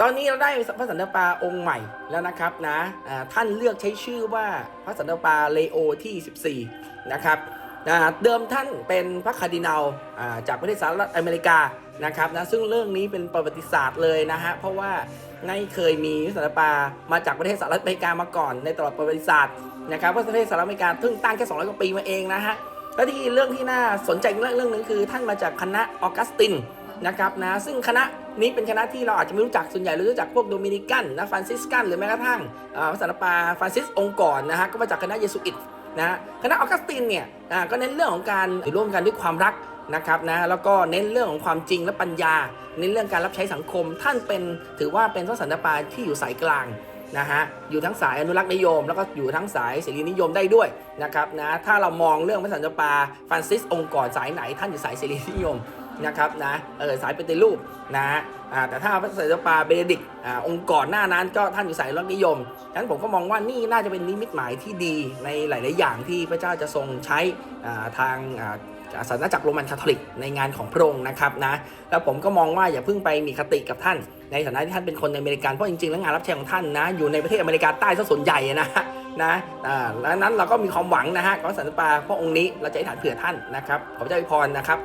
ตอนนี้เราได้พระสันตะปาองค์ใหม่แล้วนะครับนะท่านเลือกใช้ชื่อว่าพระสันตะปาเลโอที่ 14 นะครับเดิมท่านเป็นพระคาร์ดินัลจากประเทศสหรัฐอเมริกานะครับนะซึ่งเรื่องนี้เป็นประวัติศาสตร์เลยนะฮะเพราะว่าไม่เคยมีพระสันตะปามาจากประเทศสหรัฐอเมริกามาก่อนในตลอดประวัติศาสตร์นะครับเพราะประเทศสหรัฐอเมริกาเพิ่งตั้งแค่200กว่าปีมาเองนะฮะและที่เรื่องที่น่าสนใจเรื่องเรื่องนึงคือท่านมาจากคณะออกัสติน นะครับนะซึ่งคณะนี้เป็นคณะที่เราอาจจะไม่รู้จักส่วนใหญ่เรารู้จักพวกโดมินิกันนะฟรานซิสกันหรือแม้กระทั่งอ่าพระสันตะปาฟรานซิสองค์ก่อนนะฮะก็มาจากคณะเยซูอิตนะคณะออกัสตินเนี่ยอ่าก็เน้นเรื่องของการอยู่ร่วมกันด้วยความรักนะครับนะแล้วก็เน้นเรื่องของความจริงและปัญญา เน้นเรื่องการรับใช้สังคม ท่านเป็นถือว่าเป็นพระสันตปาที่อยู่สายกลางนะฮะอยู่ทั้งสายอนุรักษ์นิยม แล้วก็อยู่ทั้งสายเสรีนิยมได้ด้วยนะครับนะถ้าเรามองเรื่องพระสันตปาฟรานซิสองค์ก่อนสายไหนท่านอยู่สายเสรีนิยม นะครับนะเออสายเป็นรูปนะอ่าแต่ถ้าพระสันตะปาเบเนดิกอ่าองค์ก่อนหน้านั้นก็ท่านอยู่สายรักนิยมฉะนั้นผมก็มองว่านี่น่าจะเป็นนิมิตหมายที่ดีในหลาย ๆ อย่างที่พระเจ้าจะทรงใช้อ่าทางอ่าศาสนาจักรโรมันคาทอลิกในงานของพระองค์นะครับนะแล้วผมก็มองว่าอย่าเพิ่งไปมีคติกับท่าน ในฐานะที่ท่านเป็นคนในอเมริกันเพราะจริง ๆ แล้วงานรับใช้ของท่านนะอยู่ในประเทศอเมริกาใต้ซะส่วนใหญ่นะนะแล้วนั้นเราก็มีความหวังนะฮะกับพระสันตปาพระองค์นี้เราจะอธิษฐานเผื่อท่านนะครับขอพระเจ้าอวยพรนะครับ